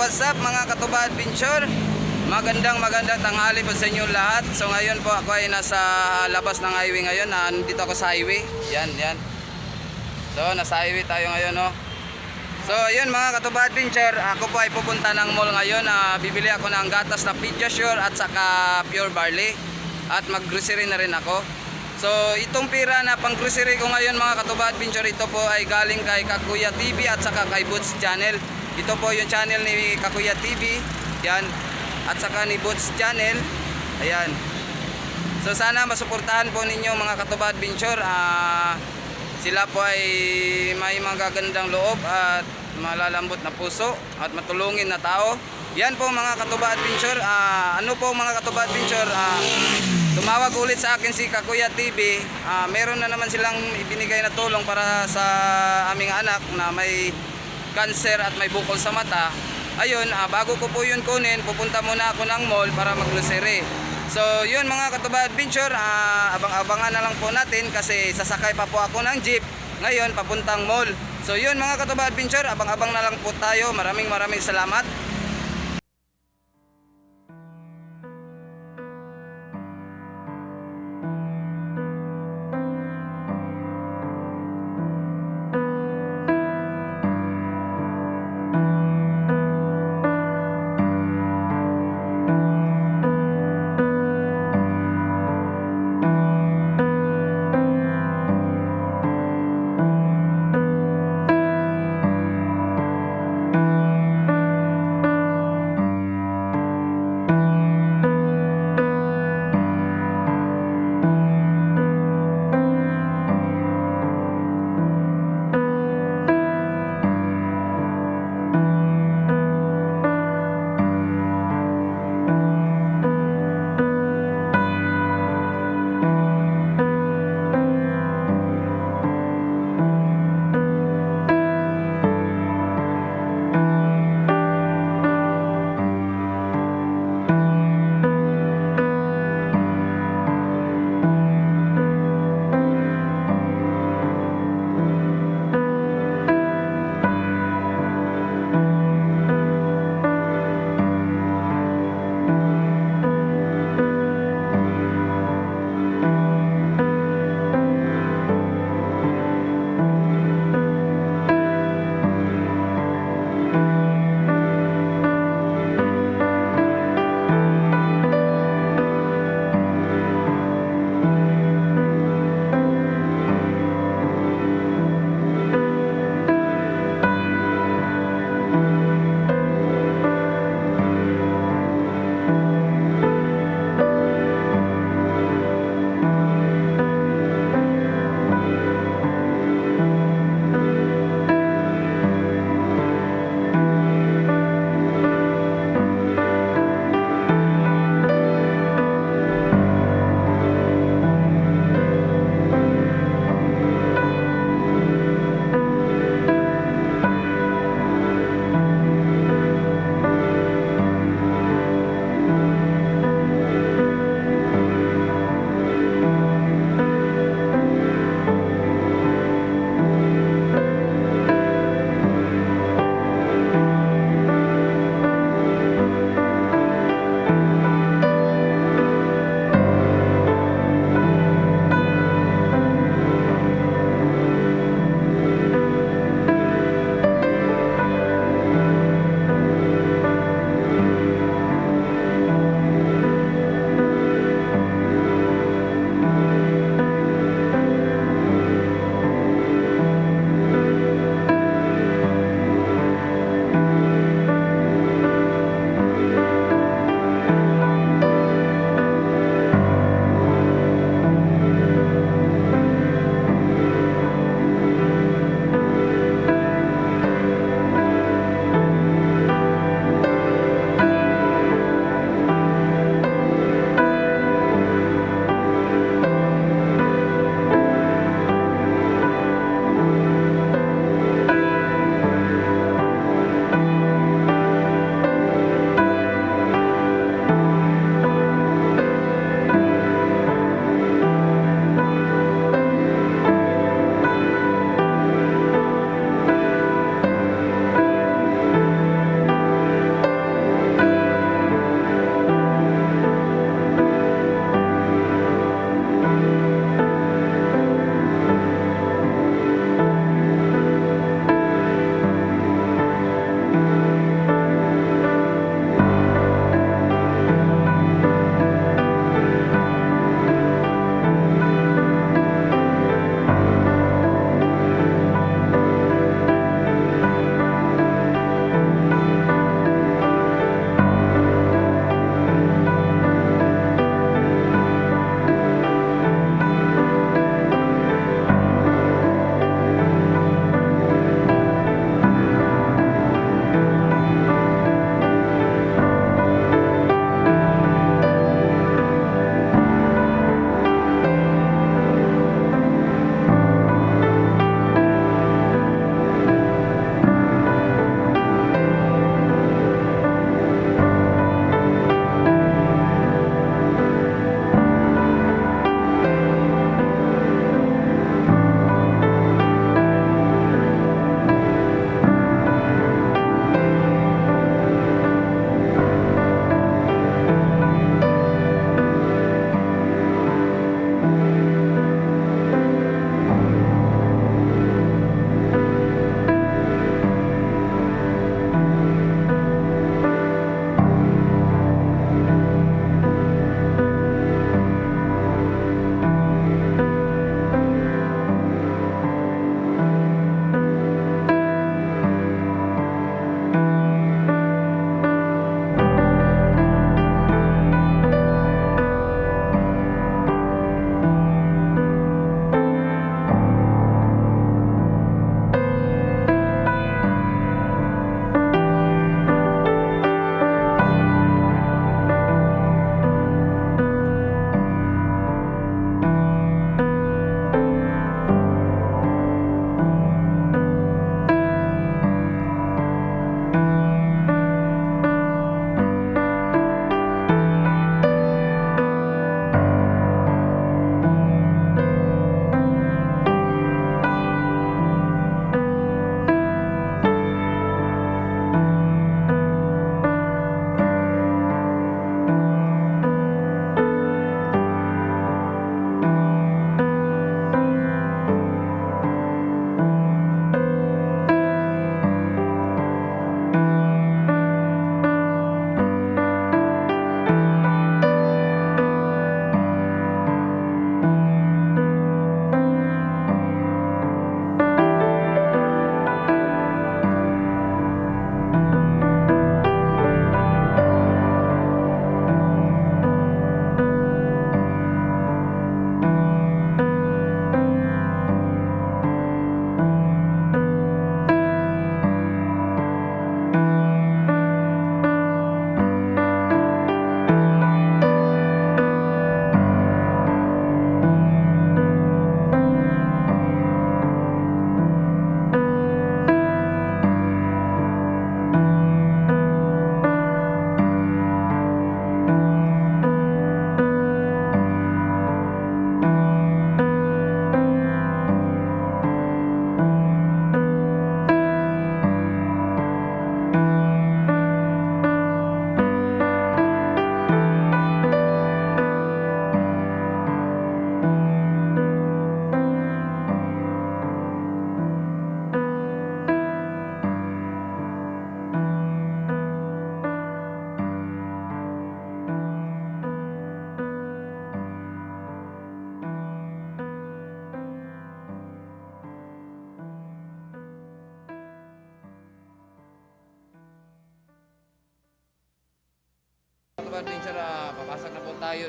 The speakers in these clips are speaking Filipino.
What's up, mga katuba adventure? Magandang magandang tanghali po sa inyo lahat. So ngayon po ako ay nasa labas ng highway ngayon. Nandito ako sa highway. Yan, yan. So nasa highway tayo ngayon, no. So yun mga katuba adventure, ako po ay pupunta ng mall ngayon. Ah, bibili ako ng gatas na Pediasure at saka Pure Barley. At mag-grocery na rin ako. So itong pira na pang grocery ko ngayon mga katuba adventure ito po ay galing kay Kakuya TV at saka kay Boots Channel. Ito po yung channel ni Kakuya TV. Yan. At saka ni Boots Channel. Ayan. So sana masuportahan po ninyo mga katuba adventure. Ah sila po ay may magagandang loob at malalambot na puso at matulungin na tao. Yan po mga katuba adventure. Ah, ano po mga katuba adventure? Ah, tumawag ulit sa akin si Kakuya TV. Ah, meron na naman silang ibinigay na tulong para sa aming anak na may cancer at may bukol sa mata. Ayun, ah, bago ko po yun kunin, pupunta muna ako ng mall para mag-grocery. So, yun mga katuba adventure, ah, abang-abangan na lang po natin kasi sasakay pa po ako ng jeep ngayon papuntang mall. So, yun mga katuba adventure, abang-abang na lang po tayo. Maraming maraming salamat.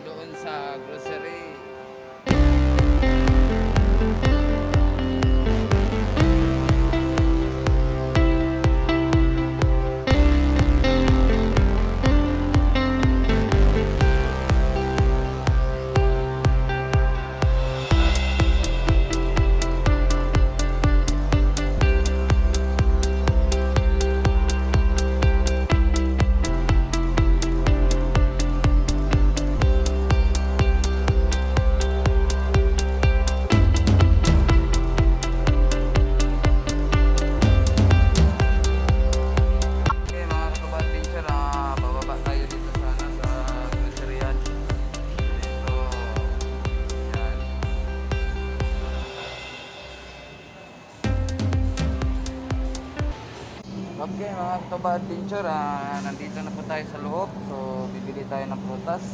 Doon sa grocery. Okay mga katubad adventure, ah, nandito na po tayo sa loob. So, bibili tayo ng prutas.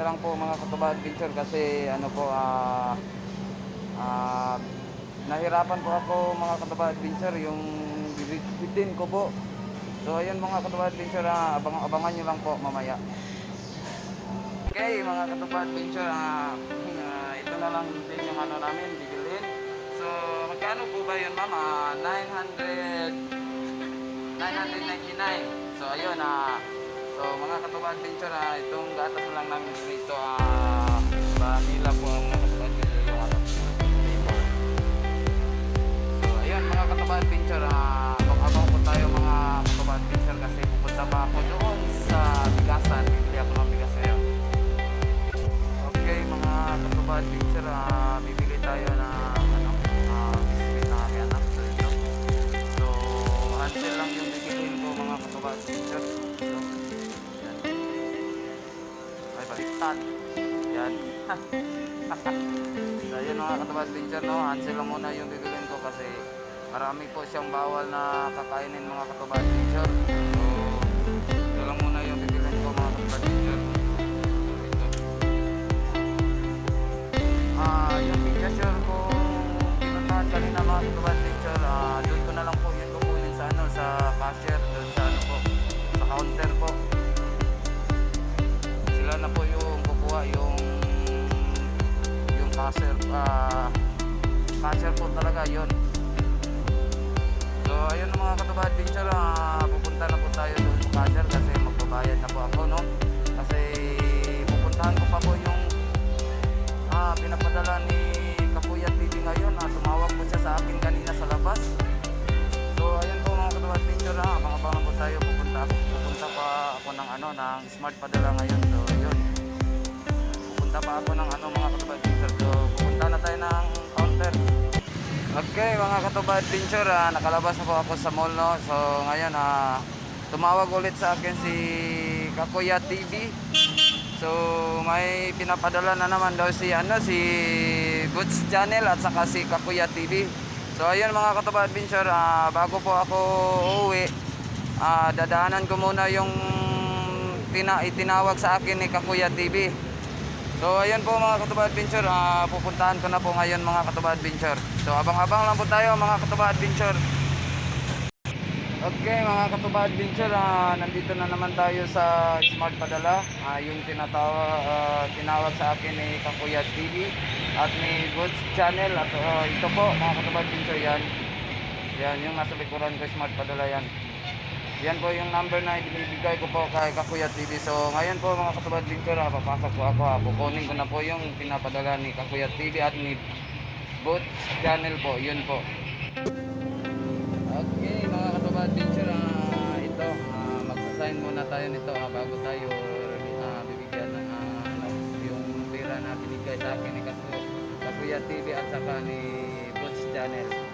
Na lang po mga katuba adventure kasi ano po ah ah, nahirapan po ako mga katuba adventure yung bibitin ko po. So ayun mga katuba adventure, ah, abang-abangan nyo lang po mamaya. Okay mga katuba adventure, ah, ah, ito na lang din yung ano namin bibilin. So magkano po ba yun ma'am? Ah, 900 999. So ayun ah. So mga katuba adventure ah, itong gatas lang namin dito ah vanilla po ang mga katuba adventure yung flavor. So ayun mga katuba adventure ah, ah, cashier po talaga yun. So, ayun mga katuban teacher, ah, pupunta na po tayo doon sa cashier kasi magbabayad na po ako, no? Kasi pupuntahan ko pa po yung ah, pinapadala ni Kapuya TV ngayon. Ah, tumawag po siya sa akin kanina sa labas. So, ayun po mga katuwad picture ha. Mga abangan po tayo. Pupunta, pupunta pa ako ng ano, ng smart padala ngayon. So, ayun. Pupunta pa ako ng ano mga katuwad picture. Pupunta na tayo ng counter. Okay, mga katuba adventure, ah, nakalabas na po ako sa mall, no? So, ngayon, ah, tumawag ulit sa akin si Kakuya TV. So, may pinapadala na naman daw si, ano, si Boots Channel at saka si Kakuya TV. So, ayun mga katuba adventure, ah, bago po ako uuwi, ah, dadaanan ko muna yung tina itinawag sa akin ni Kakuya TV. So ayun po mga Katuba Adventure, ah, pupuntahan ko na po ngayon mga Katuba Adventure. So abang-abang lang po tayo mga Katuba Adventure. Okay mga Katuba Adventure, ah, nandito na naman tayo sa Smart Padala. Ah, yung tinatawa, ah, tinawag sa akin ni Kakuya TV at ni Goods Channel. At ah, ito po mga Katuba Adventure yan. Yan yung nasa likuran ko Smart Padala yan. Yan po yung number na ibibigay ko po kay Kakuya TV. So ngayon po mga katubad adventure, ah, papasok po ako. ah. Kukunin ko na po yung pinapadala ni Kakuya TV at ni Boot Channel po. Yun po. Okay mga katubad adventure, ah, ito. ah, magsasign muna tayo nito ah, bago tayo ah, bibigyan ng ah, ano, yung pera na binigay sa akin ni Kaku, Kakuya TV at saka ni Boots Channel.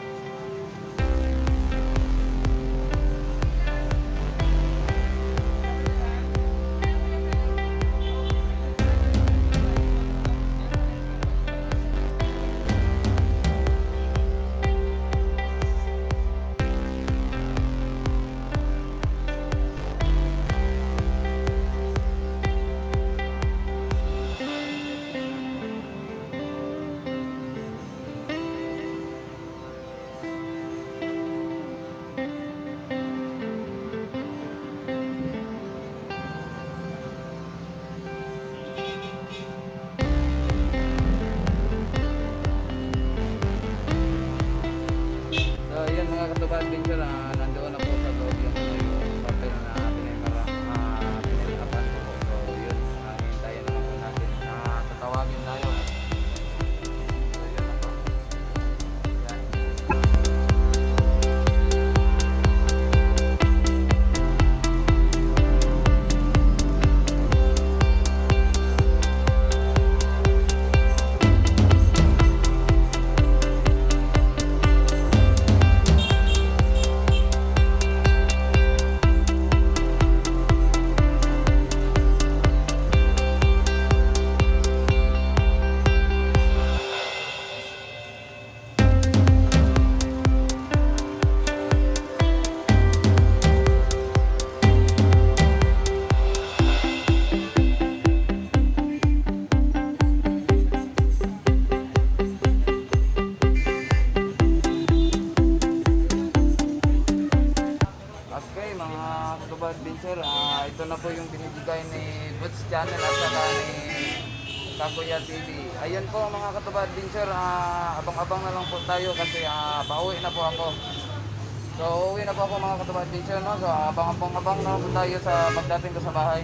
Po mga Katuba Adventure, no? So, abang-abang-abang lang po tayo sa pagdating ko sa bahay.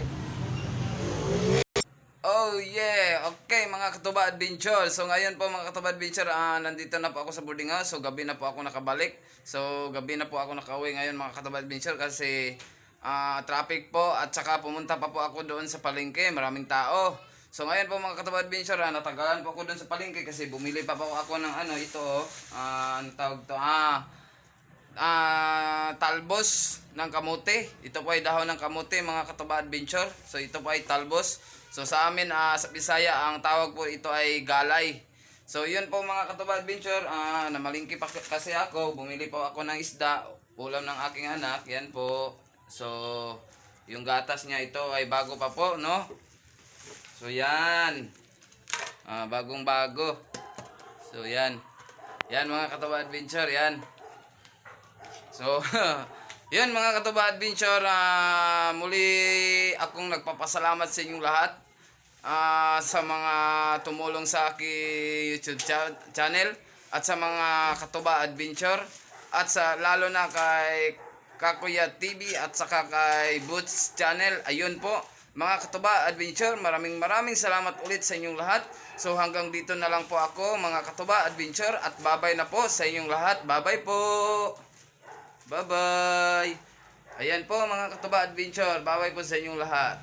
Oh yeah! Okay mga Katuba Adventure. So ngayon po mga Katuba Adventure, ah, nandito na po ako sa boarding house. So gabi na po ako nakabalik. So gabi na po ako nakauwi ngayon mga Katuba Adventure kasi ah, traffic po at saka pumunta pa po ako doon sa palengke. Maraming tao. So ngayon po mga Katuba Adventure, ah, natagalan po ako doon sa palengke kasi bumili pa po ako ng ano ito. Ah, ano tawag to? Ah, ah talbos ng kamote. Ito po ay dahon ng kamote mga katuba adventure. So ito po ay talbos. So sa amin ah, sa Bisaya ang tawag po ito ay galay. So yun po mga katuba adventure, ah, namalingki pa kasi ako, bumili po ako ng isda, ulam ng aking anak, yan po. So yung gatas niya ito ay bago pa po, no? So yan. Ah, bagong bago. So yan. Yan mga katuba adventure, yan. So, yun mga katuba adventure, ah, muli akong nagpapasalamat sa inyong lahat ah, sa mga tumulong sa aking YouTube cha- channel at sa mga katuba adventure at sa lalo na kay Kakuya TV at saka kay Boots channel. Ayun po, mga katuba adventure, maraming maraming salamat ulit sa inyong lahat. So hanggang dito na lang po ako mga katuba adventure at babay na po sa inyong lahat. Babay po! Bye-bye! Ayan po mga katuba adventure. Bye-bye po sa inyong lahat.